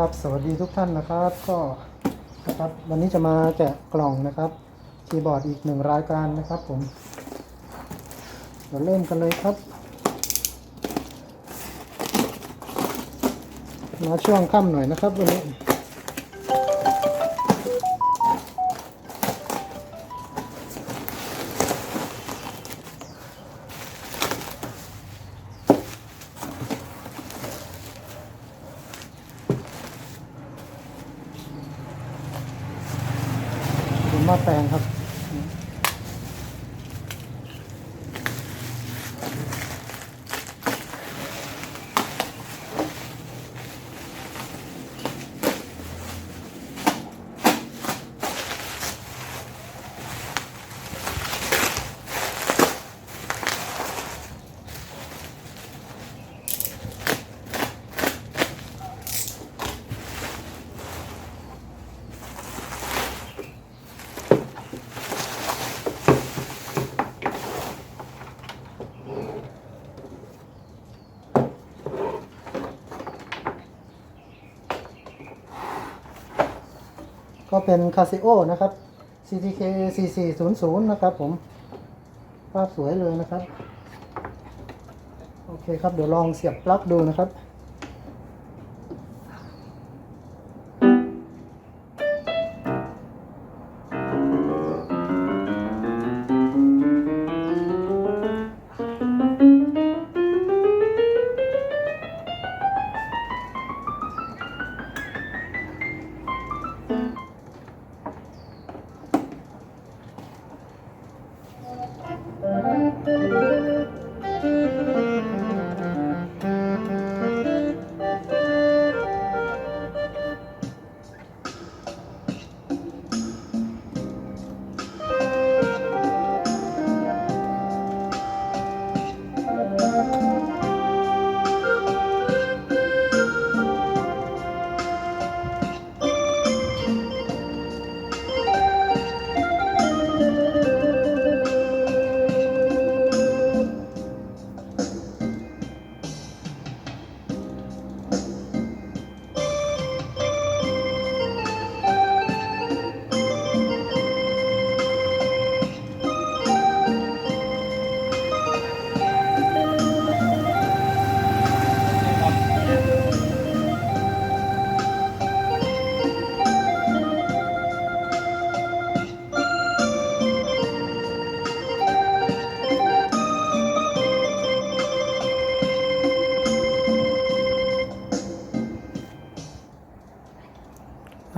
ครับสวัสดีทุกท่านนะครับก็นะครับวันนี้จะมาแกะกล่องนะครับคีย์บอร์ดอีกหนึ่งรายการนะครับผมเราเริ่มกันเลยครับ มาช่วงค่ำหน่อยนะครับวันนี้ อแปลงครับ ก็เป็นคาซิโอนะครับ CTK 4400 นะครับผม ภาพสวยเลยนะครับ โอเคครับ เดี๋ยวลองเสียบปลั๊กดูนะครับ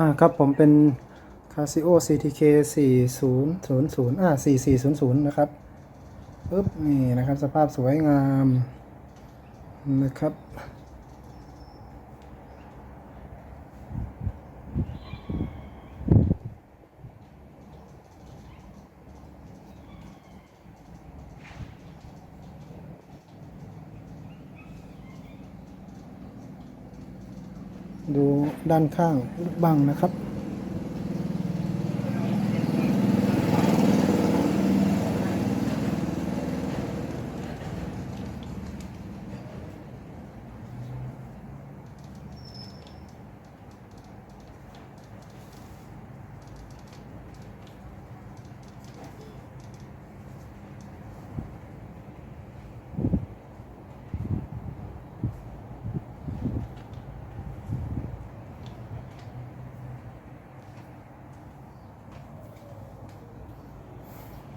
อ่าครับผมเป็น Casio CTK 4000อ่า4400 นะครับปึ๊บนี่นะครับสภาพสวยงามนะครับ ดูด้านข้างบ้างนะครับ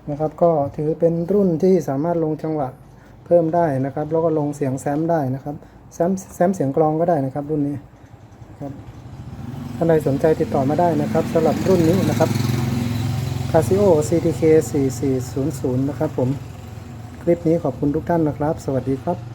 นะครับ ก็ถือเป็นรุ่นที่สามารถลงจังหวะเพิ่มได้นะครับ แล้วก็ลงเสียงแซมได้นะครับแซมแซมเสียงกลองก็ได้นะครับ รุ่นนี้ครับท่านใดสนใจติดต่อมาได้นะครับสำหรับรุ่นนี้นะครับ Casio CTK 4400 นะครับผม คลิปนี้ขอบคุณทุกท่านนะครับ สวัสดีครับ